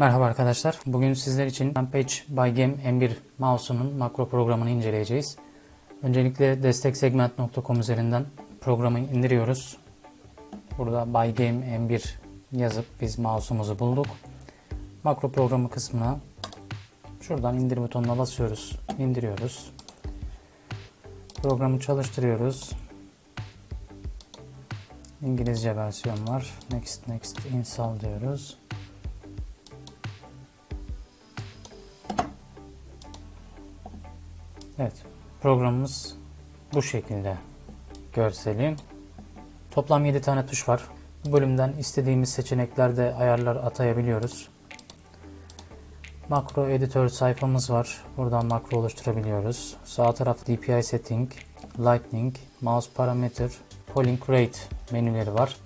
Merhaba arkadaşlar. Bugün sizler için Rampage by Game M1 mouse'unun makro programını inceleyeceğiz. Öncelikle desteksegment.com üzerinden programı indiriyoruz. Burada by Game M1 yazıp biz mouse'umuzu bulduk. Makro programı kısmına şuradan indir butonuna basıyoruz. indiriyoruz. Programı çalıştırıyoruz. İngilizce versiyon var. Next next install diyoruz. Evet, programımız bu şekilde görseli. Toplam 7 tane tuş var. Bu bölümden istediğimiz seçeneklerde ayarlar atayabiliyoruz. Makro editör sayfamız var. Buradan makro oluşturabiliyoruz. Sağ taraf DPI setting, lightning, mouse parameter, polling rate menüleri var.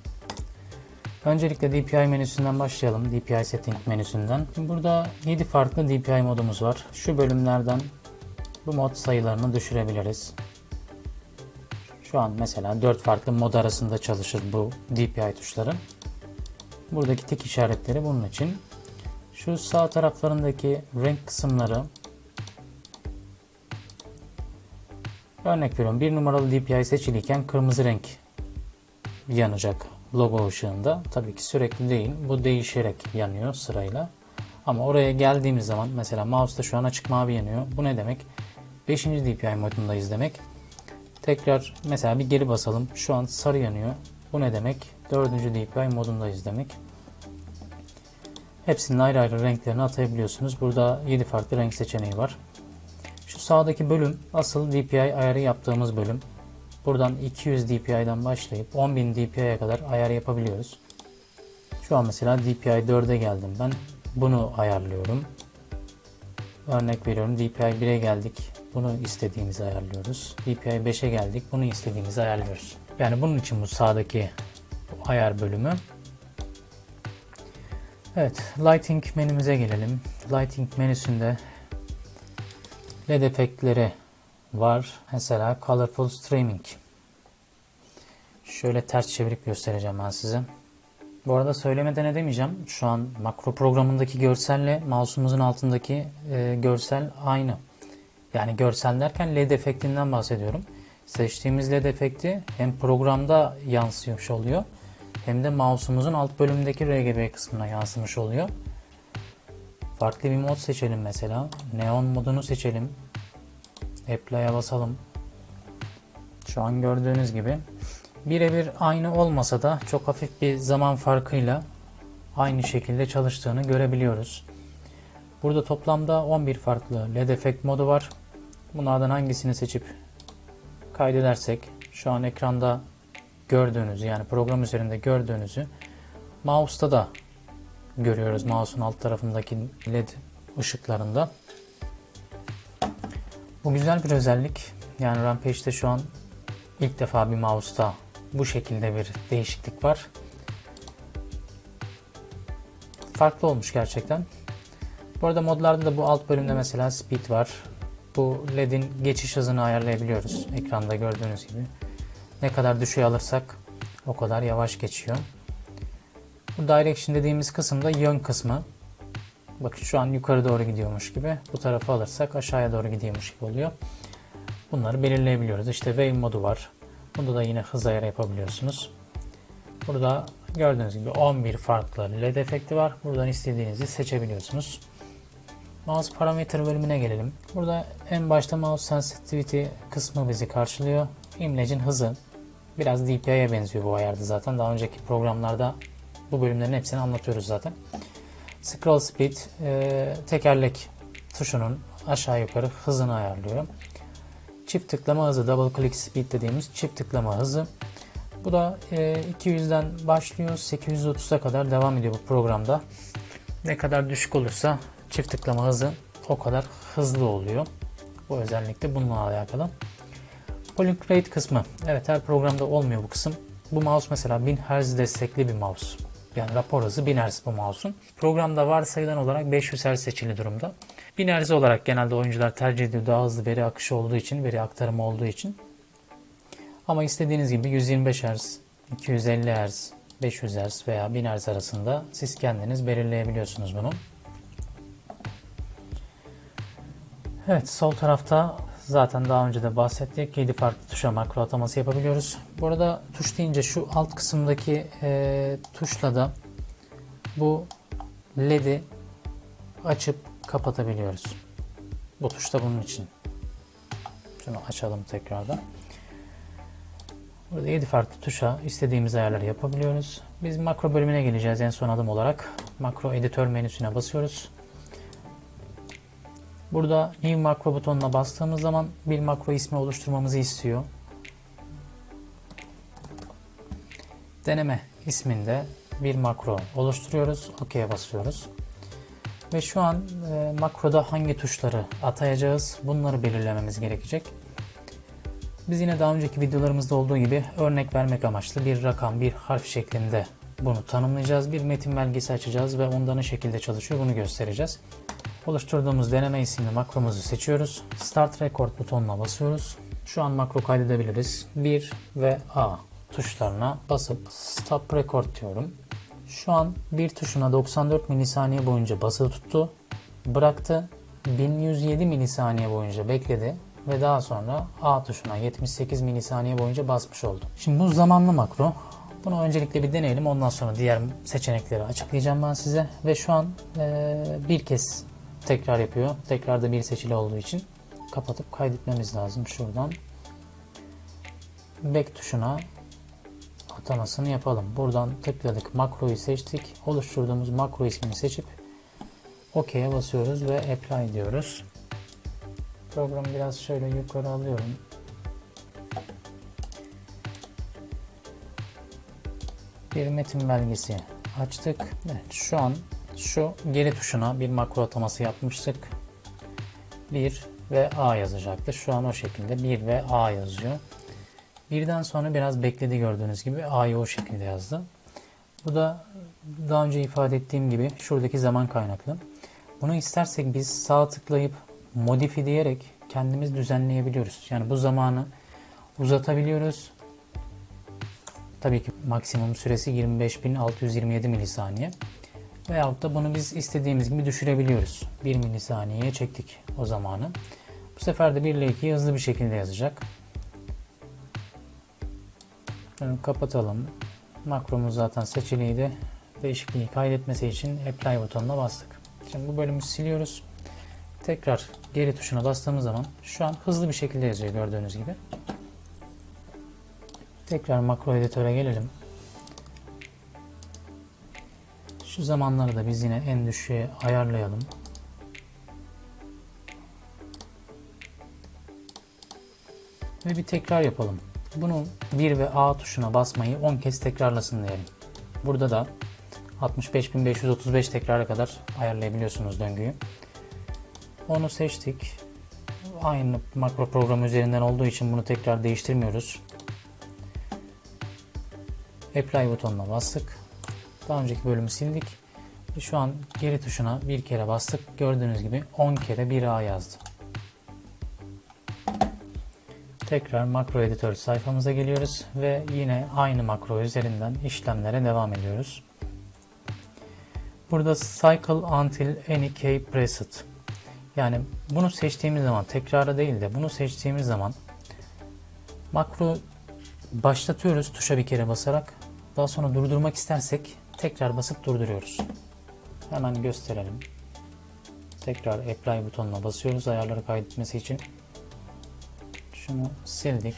Öncelikle DPI menüsünden başlayalım. DPI setting menüsünden. Şimdi burada 7 farklı DPI modumuz var. Şu bölümlerden bu mod sayılarını düşürebiliriz. Şu an mesela 4 farklı mod arasında çalışır bu DPI tuşları. Buradaki tik işaretleri bunun için. Şu sağ taraflarındaki renk kısımları örnek veriyorum bir numaralı DPI seçiliyken kırmızı renk yanacak logo ışığında. Tabii ki sürekli değil. Bu değişerek yanıyor sırayla. Ama oraya geldiğimiz zaman mesela mouse'da şu an açık mavi yanıyor. Bu ne demek? 5. DPI modundayız demek. Tekrar mesela bir geri basalım. Şu an sarı yanıyor. Bu ne demek? 4. DPI modundayız demek. Hepsinin ayrı ayrı renklerini atayabiliyorsunuz. Burada 7 farklı renk seçeneği var. Şu sağdaki bölüm asıl DPI ayarı yaptığımız bölüm. Buradan 200 DPI'den başlayıp 10.000 DPI'ye kadar ayar yapabiliyoruz. Şu an mesela DPI 4'e geldim ben. Bunu ayarlıyorum. Örnek veriyorum DPI 1'e geldik. Bunu istediğimizi ayarlıyoruz. DPI 5'e geldik. Bunu istediğimizi ayarlıyoruz. Yani bunun için bu sağdaki ayar bölümü. Evet, Lighting menümüze gelelim. Lighting menüsünde LED efektleri var. Mesela Colorful Streaming. Şöyle ters çevirip göstereceğim ben size. Bu arada söylemeden edemeyeceğim. Şu an makro programındaki görselle mouse'umuzun altındaki e, görsel aynı. Yani görsel derken LED efektinden bahsediyorum. Seçtiğimiz LED efekti hem programda yansımış oluyor hem de mouse'umuzun alt bölümündeki RGB kısmına yansımış oluyor. Farklı bir mod seçelim mesela. Neon modunu seçelim. Apply'a basalım. Şu an gördüğünüz gibi birebir aynı olmasa da çok hafif bir zaman farkıyla aynı şekilde çalıştığını görebiliyoruz. Burada toplamda 11 farklı LED efekt modu var. Bunlardan hangisini seçip kaydedersek şu an ekranda gördüğünüzü yani program üzerinde gördüğünüzü mouse'ta da görüyoruz. Mouse'un alt tarafındaki LED ışıklarında. Bu güzel bir özellik. Yani Rampage'de şu an ilk defa bir mouse'ta bu şekilde bir değişiklik var. Farklı olmuş gerçekten. Bu arada modlarda da bu alt bölümde mesela speed var. Bu LED'in geçiş hızını ayarlayabiliyoruz. Ekranda gördüğünüz gibi. Ne kadar düşüğe alırsak o kadar yavaş geçiyor. Bu direction dediğimiz kısım da yön kısmı. Bakın şu an yukarı doğru gidiyormuş gibi. Bu tarafa alırsak aşağıya doğru gidiyormuş gibi oluyor. Bunları belirleyebiliyoruz. İşte wave modu var. Bunda da yine hız ayarı yapabiliyorsunuz. Burada gördüğünüz gibi 11 farklı LED efekti var. Buradan istediğinizi seçebiliyorsunuz. Mouse parametre bölümüne gelelim. Burada en başta mouse sensitivity kısmı bizi karşılıyor. İmlecin hızı biraz DPI'ye benziyor bu ayarda zaten. Daha önceki programlarda bu bölümlerin hepsini anlatıyoruz zaten. Scroll speed e, tekerlek tuşunun aşağı yukarı hızını ayarlıyor. Çift tıklama hızı double click speed dediğimiz çift tıklama hızı. Bu da e, 200'den başlıyor 830'a kadar devam ediyor bu programda. Ne kadar düşük olursa çift tıklama hızı o kadar hızlı oluyor. Bu özellikle bununla alakalı. Polling rate kısmı. Evet her programda olmuyor bu kısım. Bu mouse mesela 1000 Hz destekli bir mouse. Yani rapor hızı 1000 Hz bu mouse'un. Programda varsayılan olarak 500 Hz seçili durumda. 1000 Hz olarak genelde oyuncular tercih ediyor daha hızlı veri akışı olduğu için, veri aktarımı olduğu için. Ama istediğiniz gibi 125 Hz, 250 Hz, 500 Hz veya 1000 Hz arasında siz kendiniz belirleyebiliyorsunuz bunu. Evet sol tarafta zaten daha önce de bahsettik. 7 farklı tuşa makro ataması yapabiliyoruz. Bu arada tuş deyince şu alt kısımdaki e, tuşla da bu LED'i açıp kapatabiliyoruz. Bu tuş da bunun için. Şunu açalım tekrardan. Burada 7 farklı tuşa istediğimiz ayarları yapabiliyoruz. Biz makro bölümüne geleceğiz en son adım olarak. Makro editör menüsüne basıyoruz. Burada New Makro butonuna bastığımız zaman bir makro ismi oluşturmamızı istiyor. Deneme isminde bir makro oluşturuyoruz. OK'ye basıyoruz. Ve şu an e, makroda hangi tuşları atayacağız bunları belirlememiz gerekecek. Biz yine daha önceki videolarımızda olduğu gibi örnek vermek amaçlı bir rakam, bir harf şeklinde bunu tanımlayacağız. Bir metin belgesi açacağız ve onda ne şekilde çalışıyor bunu göstereceğiz. Oluşturduğumuz deneme isimli makromuzu seçiyoruz. Start Record butonuna basıyoruz. Şu an makro kaydedebiliriz. 1 ve A tuşlarına basıp Stop Record diyorum. Şu an bir tuşuna 94 milisaniye boyunca basılı tuttu. Bıraktı. 1107 milisaniye boyunca bekledi ve daha sonra A tuşuna 78 milisaniye boyunca basmış oldu. Şimdi bu zamanlı makro. Bunu öncelikle bir deneyelim. Ondan sonra diğer seçenekleri açıklayacağım ben size. Ve şu an eee, bir kez tekrar yapıyor. Tekrarda bir seçili olduğu için kapatıp kaydetmemiz lazım. Şuradan back tuşuna atamasını yapalım. Buradan tıkladık. Makroyu seçtik. Oluşturduğumuz makro ismini seçip OK'ye basıyoruz ve apply diyoruz. Programı biraz şöyle yukarı alıyorum. Bir metin belgesi açtık. Evet, şu an şu geri tuşuna bir makro ataması yapmıştık. 1 ve A yazacaktı. Şu an o şekilde 1 ve A yazıyor. Birden sonra biraz bekledi gördüğünüz gibi A'yı o şekilde yazdı. Bu da daha önce ifade ettiğim gibi şuradaki zaman kaynaklı. Bunu istersek biz sağ tıklayıp modify diyerek kendimiz düzenleyebiliyoruz. Yani bu zamanı uzatabiliyoruz. Tabii ki maksimum süresi 25.627 milisaniye. Veyahut da bunu biz istediğimiz gibi düşürebiliyoruz. 1 milisaniyeye çektik o zamanı. Bu sefer de 1 ile 2'yi hızlı bir şekilde yazacak. Kapatalım. Makromuz zaten seçiliydi. Değişikliği kaydetmesi için Apply butonuna bastık. Şimdi bu bölümü siliyoruz. Tekrar geri tuşuna bastığımız zaman şu an hızlı bir şekilde yazıyor gördüğünüz gibi. Tekrar makro editöre gelelim. Şu zamanları da biz yine en düşüğe ayarlayalım. Ve bir tekrar yapalım. Bunu 1 ve A tuşuna basmayı 10 kez tekrarlasın diyelim. Burada da 65.535 tekrara kadar ayarlayabiliyorsunuz döngüyü. Onu seçtik. Aynı makro program üzerinden olduğu için bunu tekrar değiştirmiyoruz. Apply butonuna bastık. Daha önceki bölümü sildik. Şu an geri tuşuna bir kere bastık. Gördüğünüz gibi 10 kere 1A yazdı. Tekrar makro editör sayfamıza geliyoruz ve yine aynı makro üzerinden işlemlere devam ediyoruz. Burada cycle until any key pressed. Yani bunu seçtiğimiz zaman tekrara değil de bunu seçtiğimiz zaman makro başlatıyoruz tuşa bir kere basarak. Daha sonra durdurmak istersek tekrar basıp durduruyoruz. Hemen gösterelim. Tekrar apply butonuna basıyoruz ayarları kaydetmesi için. Şunu sildik.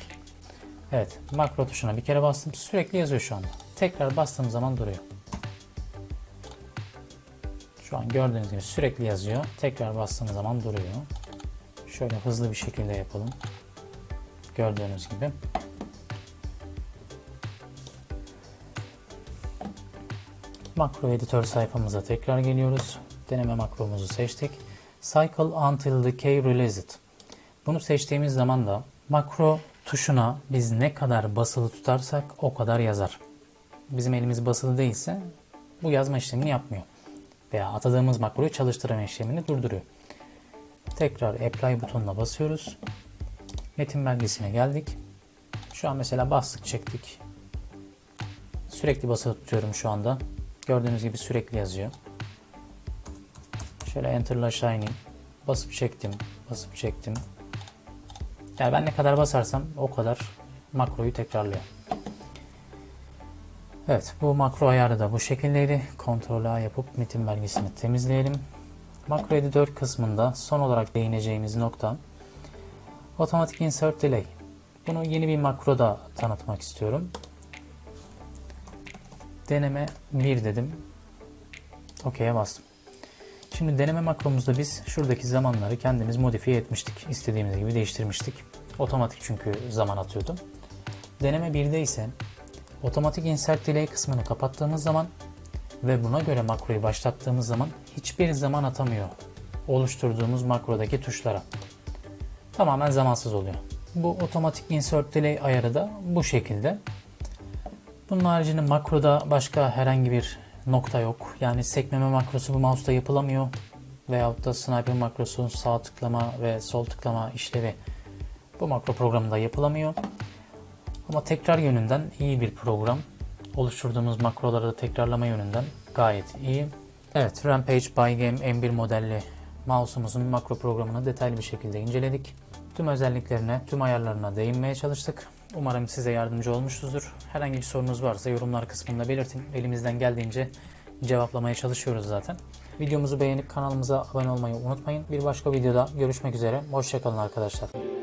Evet makro tuşuna bir kere bastım sürekli yazıyor şu anda. Tekrar bastığım zaman duruyor. Şu an gördüğünüz gibi sürekli yazıyor. Tekrar bastığım zaman duruyor. Şöyle hızlı bir şekilde yapalım. Gördüğünüz gibi. Makro editör sayfamıza tekrar geliyoruz. Deneme makromuzu seçtik. Cycle until the key released. Bunu seçtiğimiz zaman da makro tuşuna biz ne kadar basılı tutarsak o kadar yazar. Bizim elimiz basılı değilse bu yazma işlemini yapmıyor. Veya atadığımız makroyu çalıştırma işlemini durduruyor. Tekrar apply butonuna basıyoruz. Metin belgesine geldik. Şu an mesela bastık çektik. Sürekli basılı tutuyorum şu anda. Gördüğünüz gibi sürekli yazıyor. Şöyle enter'la aşağı basıp çektim, basıp çektim. Yani ben ne kadar basarsam o kadar makroyu tekrarlıyor. Evet bu makro ayarı da bu şekildeydi. Ctrl A yapıp metin belgesini temizleyelim. Makro editör kısmında son olarak değineceğimiz nokta Automatic Insert Delay. Bunu yeni bir makroda tanıtmak istiyorum. Deneme 1 dedim. OK'ye bastım. Şimdi deneme makromuzda biz şuradaki zamanları kendimiz modifiye etmiştik. İstediğimiz gibi değiştirmiştik. Otomatik çünkü zaman atıyordu. Deneme 1'de ise otomatik insert delay kısmını kapattığımız zaman ve buna göre makroyu başlattığımız zaman hiçbir zaman atamıyor oluşturduğumuz makrodaki tuşlara. Tamamen zamansız oluyor. Bu otomatik insert delay ayarı da bu şekilde. Bunun haricinde makroda başka herhangi bir nokta yok. Yani sekmeme makrosu bu mouse'da yapılamıyor. Veyahut da sniper makrosu sağ tıklama ve sol tıklama işlevi bu makro programında yapılamıyor. Ama tekrar yönünden iyi bir program. Oluşturduğumuz makroları da tekrarlama yönünden gayet iyi. Evet, Rampage by Game M1 modelli mouse'umuzun makro programını detaylı bir şekilde inceledik. Tüm özelliklerine, tüm ayarlarına değinmeye çalıştık. Umarım size yardımcı olmuşuzdur. Herhangi bir sorunuz varsa yorumlar kısmında belirtin. Elimizden geldiğince cevaplamaya çalışıyoruz zaten. Videomuzu beğenip kanalımıza abone olmayı unutmayın. Bir başka videoda görüşmek üzere. Hoşçakalın arkadaşlar.